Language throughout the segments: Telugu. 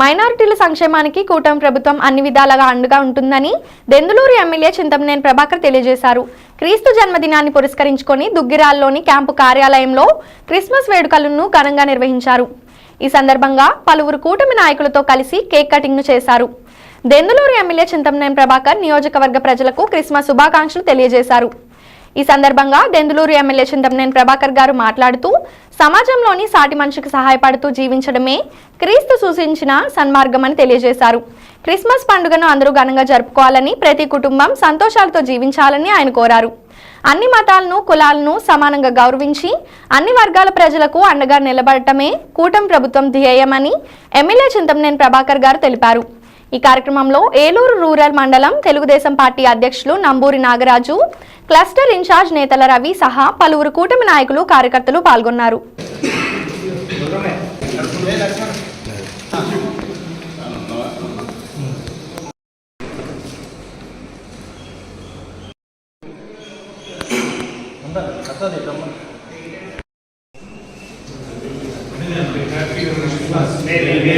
మైనారిటీల సంక్షేమానికి కూటమి ప్రభుత్వం అన్ని విధాలుగా అండగా ఉంటుందని దెందులూరు ఎమ్మెల్యే చింతమనేని ప్రభాకర్ తెలియజేశారు. క్రీస్తు జన్మదినాన్ని పురస్కరించుకొని దుగ్గిరాల్లోని క్యాంపు కార్యాలయంలో క్రిస్మస్ వేడుకలను ఘనంగా నిర్వహించారు. ఈ సందర్భంగా పలువురు కూటమి నాయకులతో కలిసి కేక్ కటింగ్ను చేశారు. దెందులూరు ఎమ్మెల్యే చింతమనేని ప్రభాకర్ నియోజకవర్గ ప్రజలకు క్రిస్మస్ శుభాకాంక్షలు తెలియజేశారు. ఈ సందర్భంగా దెందులూరు ఎమ్మెల్యే చింతమనేని ప్రభాకర్ గారు మాట్లాడుతూ సమాజంలోని సాటి మనిషికి సహాయపడుతూ జీవించడమే క్రీస్తు సూచించిన సన్మార్గమని తెలియజేశారు. క్రిస్మస్ పండుగను అందరూ ఘనంగా జరుపుకోవాలని ప్రతి కుటుంబం సంతోషాలతో జీవించాలని ఆయన కోరారు. అన్ని మతాలను కులాలను సమానంగా గౌరవించి అన్ని వర్గాల ప్రజలకు అండగా నిలబడటమే కూటమి ప్రభుత్వం ధ్యేయమని ఎమ్మెల్యే చింతమనేని ప్రభాకర్ గారు తెలిపారు. ఈ కార్యక్రమంలో ఏలూరు రూరల్ మండలం తెలుగుదేశం పార్టీ అధ్యక్షులు నంబూరి నాగరాజు క్లస్టర్ ఇన్ఛార్జ్ నేతల రవి సహా పలువురు కూటమి నాయకులు కార్యకర్తలు పాల్గొన్నారు. Merry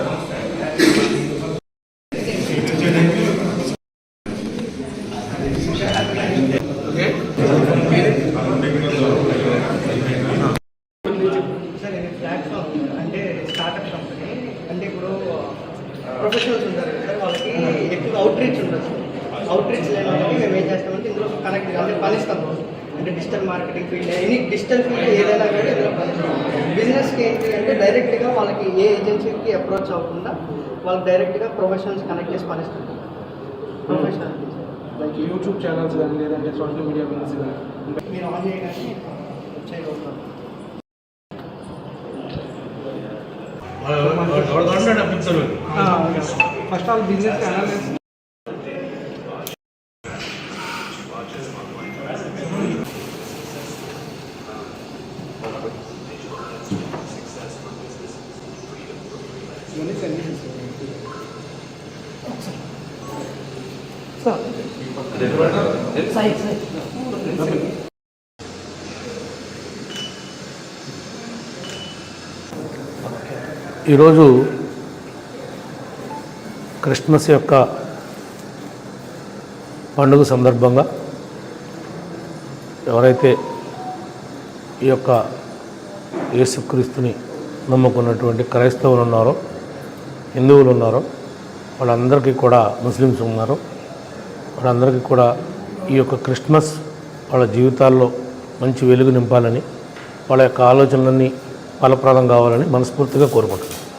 ప్రొఫెషనల్స్ ఉంటారు కదా వాళ్ళకి ఎక్కువ అవుట్ రీచ్ ఉండదు అవుట్ రీచ్ లేనప్పుడు మేము ఏం చేస్తామంటే ఇందులో కనెక్ట్ అంటే పనిస్తాము అంటే digital marketing field any digital field ఏదైనా కూడా ఇందులో పనిస్తాం బిజినెస్కి ఏంటి అంటే డైరెక్ట్గా వాళ్ళకి ఏ ఏజెన్సీకి అప్రోచ్ అవ్వకుండా వాళ్ళకి డైరెక్ట్గా ప్రొఫెషనల్స్ కనెక్ట్ చేసి పనిస్తాం ప్రొఫెషనల్ లైక్ యూట్యూబ్ ఛానల్స్ కానీ లేదంటే సోషల్ మీడియా బిజినెస్ కానీ. మీరు ఆన్ చేయగానే చేయగలుగుతారు ఫస్ట్ ఆల్ బిజినెస్ అనాలిసిస్ ఇవన్నీ సెండ్ సార్ ఈరోజు క్రిస్మస్ యొక్క పండుగ సందర్భంగా ఎవరైతే ఈ యొక్క యేసుక్రీస్తుని నమ్ముకున్నటువంటి క్రైస్తవులు ఉన్నారో హిందువులు ఉన్నారో వాళ్ళందరికీ కూడా ముస్లిమ్స్ ఉన్నారు. వాళ్ళందరికీ కూడా ఈ యొక్క క్రిస్మస్ వాళ్ళ జీవితాల్లో మంచి వెలుగు నింపాలని వాళ్ళ యొక్క ఆలోచనలన్నీ ఫలప్రదం కావాలని మనస్ఫూర్తిగా కోరుకుంటున్నాను.